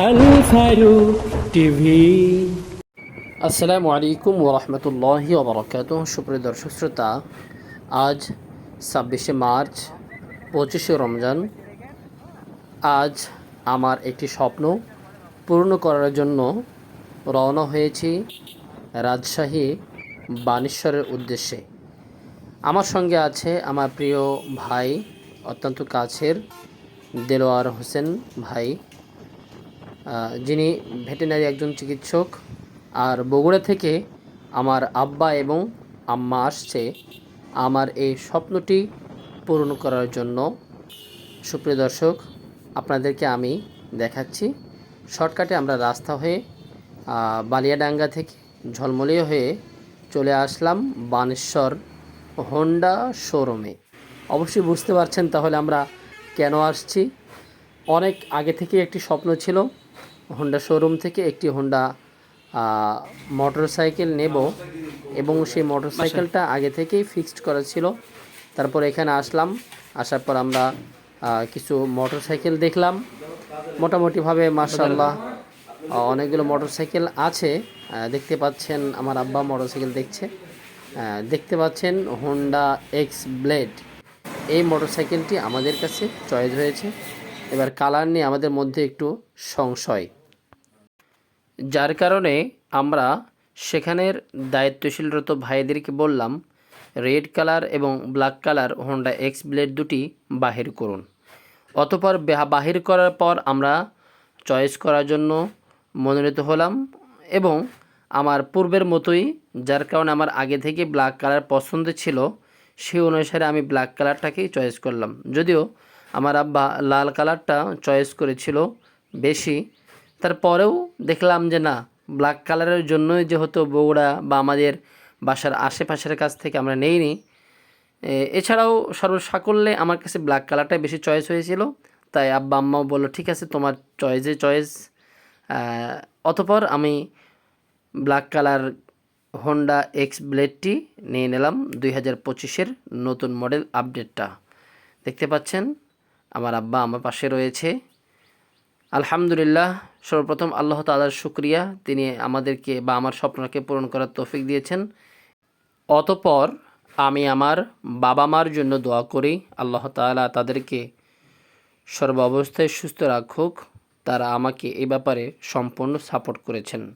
আল TV. আসসালামু আলাইকুম ওরহমতুল্লাহ ওবরাকাত সুপ্রিয় দর্শক শ্রোতা, আজ ছাব্বিশে মার্চ, পঁচিশে রমজান। আজ আমার একটি স্বপ্ন পূর্ণ করার জন্য রওনা হয়েছি রাজশাহী বানেশ্বরের উদ্দেশ্যে। আমার সঙ্গে আছে আমার প্রিয় ভাই, অত্যন্ত কাছের দেলোয়ার হোসেন ভাই। যিনি ভেটেনারি একজন চিকিৎসক, আর বগুড়া থেকে আমার আব্বা এবং আম্মা আসছে আমার এই স্বপ্নটি পূরণ করার জন্য। সুপ্রিয় দর্শক, আপনাদেরকে আমি দেখাচ্ছি। শর্টকাটে আমরা রাস্তা হয়ে বালিয়াডাঙ্গা থেকে ঝলমলিয়া হয়ে চলে আসলাম বানেশ্বর হোন্ডা শোরুমে। অবশ্যই বুঝতে পারছেন তাহলে আমরা কেন আসছি। অনেক আগে থেকে একটি স্বপ্ন ছিল হোন্ডা শোরুম থেকে একটি হোন্ডা মোটর সাইকেল নেব এবং সেই মোটর সাইকেলটা আগে থেকেই ফিক্সড করা ছিল। তারপর এখানে আসলাম, আসার পর আমরা কিছু মোটর সাইকেল দেখলাম। মোটামুটিভাবে মার্শাল্লাহ অনেকগুলো মোটর সাইকেল আছে দেখতে পাচ্ছেন, আমার আব্বা মোটর সাইকেল দেখছে দেখতে পাচ্ছেন হোন্ডা এক্স ব্লেড এই মোটর সাইকেলটি আমাদের কাছে চয়েস হয়েছে। এবার কালার নিয়ে আমাদের মধ্যে একটু সংশয়। যার কারণে আমরা সেখানের দায়িত্বশীলরত ভাইদেরকে বললাম, রেড কালার এবং black colour Honda X Blade দুটি বাহির করুন। অতপর বাহির করার পর আমরা চয়েস করার জন্য মনোনীত হলাম এবং আমার পূর্বের মতোই, যার কারণে আমার আগে থেকে ব্ল্যাক কালার পছন্দ ছিল সেই অনুসারে আমি ব্ল্যাক কালারটাকেই চয়েস করলাম। যদিও আমার আব্বা লাল কালারটা চয়েস করেছিল বেশি। তারপরেও দেখলাম যে না ব্ল্যাক কালারের জন্যই যেহেতু বগুড়া বা আমাদের বাসার আশেপাশের কাছ থেকে আমরা নেইনি। এছাড়াও সর্বসাকল্যে আমার কাছে ব্ল্যাক কালারটাই বেশি চয়েস হয়েছিল। তাই আব্বা আম্মাও বলল, ঠিক আছে, তোমার চয়েসে চয়েস অতপর আমি ব্ল্যাক কালার হোন্ডা এক্স ব্লেডটি নিয়ে নিলাম দুই হাজার পঁচিশের নতুন মডেল আপডেটটা দেখতে পাচ্ছেন? আমার আব্বা আমার পাশে রয়েছে। আলহামদুলিল্লাহ, সর্বপ্রথম আল্লাহ তালার শুক্রিয়া। তিনি আমাদেরকে বা আমার স্বপ্নকে পূরণ করার তৌফিক দিয়েছেন। অতপর আমি আমার বাবা মার জন্য দোয়া করি। আল্লাহ তালা তাদেরকে সর্ব অবস্থায় সুস্থ রাখুক। তারা আমাকে এই ব্যাপারে সম্পূর্ণ সাপোর্ট করেছেন।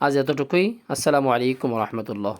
আজ এতটুকুই। আসসালামু আলাইকুম রহমতুল্লাহ।